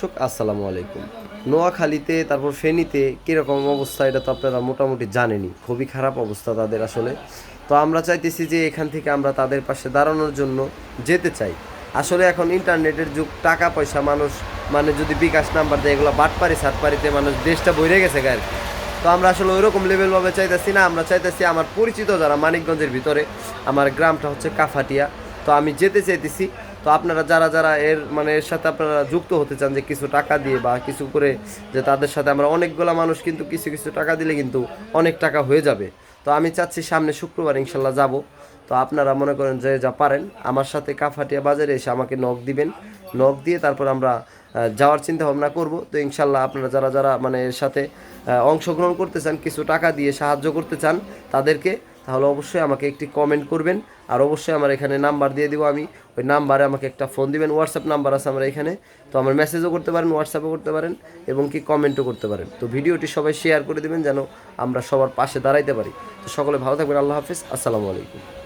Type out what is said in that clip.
দর্শক, আসসালামু আলাইকুম। নোয়াখালীতে, তারপর ফেনীতে কীরকম অবস্থা এটা তো আপনারা মোটামুটি জানেনই। খুবই খারাপ অবস্থা তাদের আসলে। তো আমরা চাইতেছি যে এখান থেকে আমরা তাদের পাশে দাঁড়ানোর জন্য যেতে চাই। আসলে এখন ইন্টারনেটের যুগ, টাকা পয়সা মানুষ মানে যদি বিকাশ নাম্বার দেয়, এগুলো বাটপারি সাতপারিতে মানুষ দেশটা বইরে গেছে গায়ে তো আমরা আসলে ওই রকম লেভেলভাবে চাইতেছি না, আমরা চাইতেছি আমার পরিচিত যারা মানিকগঞ্জের ভিতরে, আমার গ্রামটা হচ্ছে কাফাটিয়া। তো আমি যেতে চাইতেছি তো আপনারা যারা যারা এর মানে এর সাথে আপনারা যুক্ত হতে চান যে কিছু টাকা দিয়ে বা কিছু করে যে তাদের সাথে আমরা অনেকগুলা মানুষ কিন্তু কিছু কিছু টাকা দিলে কিন্তু অনেক টাকা হয়ে যাবে। তো আমি চাচ্ছি সামনে শুক্রবার ইনশাল্লাহ যাব। তো আপনারা মনে করেন যে যা পারেন, আমার সাথে কাফাটিয়া বাজারে এসে আমাকে নখ দিবেন। নখ দিয়ে তারপর আমরা যাওয়ার চিন্তা ভাবনা করব। তো ইনশাল্লাহ আপনারা যারা যারা মানে এর সাথে অংশগ্রহণ করতে চান, কিছু টাকা দিয়ে সাহায্য করতে চান, তাদেরকে তাহলে অবশ্যই আমাকে একটি কমেন্ট করবেন। আর অবশ্যই আমার এখানে নাম্বার দিয়ে দিব আমি। ওই নাম্বারে আমাকে একটা ফোন দিবেন। হোয়াটসঅ্যাপ নাম্বার আছে আমার এখানে। তো আমার মেসেজও করতে পারেন হোয়াটসঅ্যাপও করতে পারেন এবং কি কমেন্টও করতে পারেন। তো ভিডিওটি সবাই শেয়ার করে দেবেন যেন আমরা সবার পাশে দাঁড়াইতে পারি। তো সকলে ভালো থাকবেন। আল্লাহ হাফিজ। আসসালামু আলাইকুম।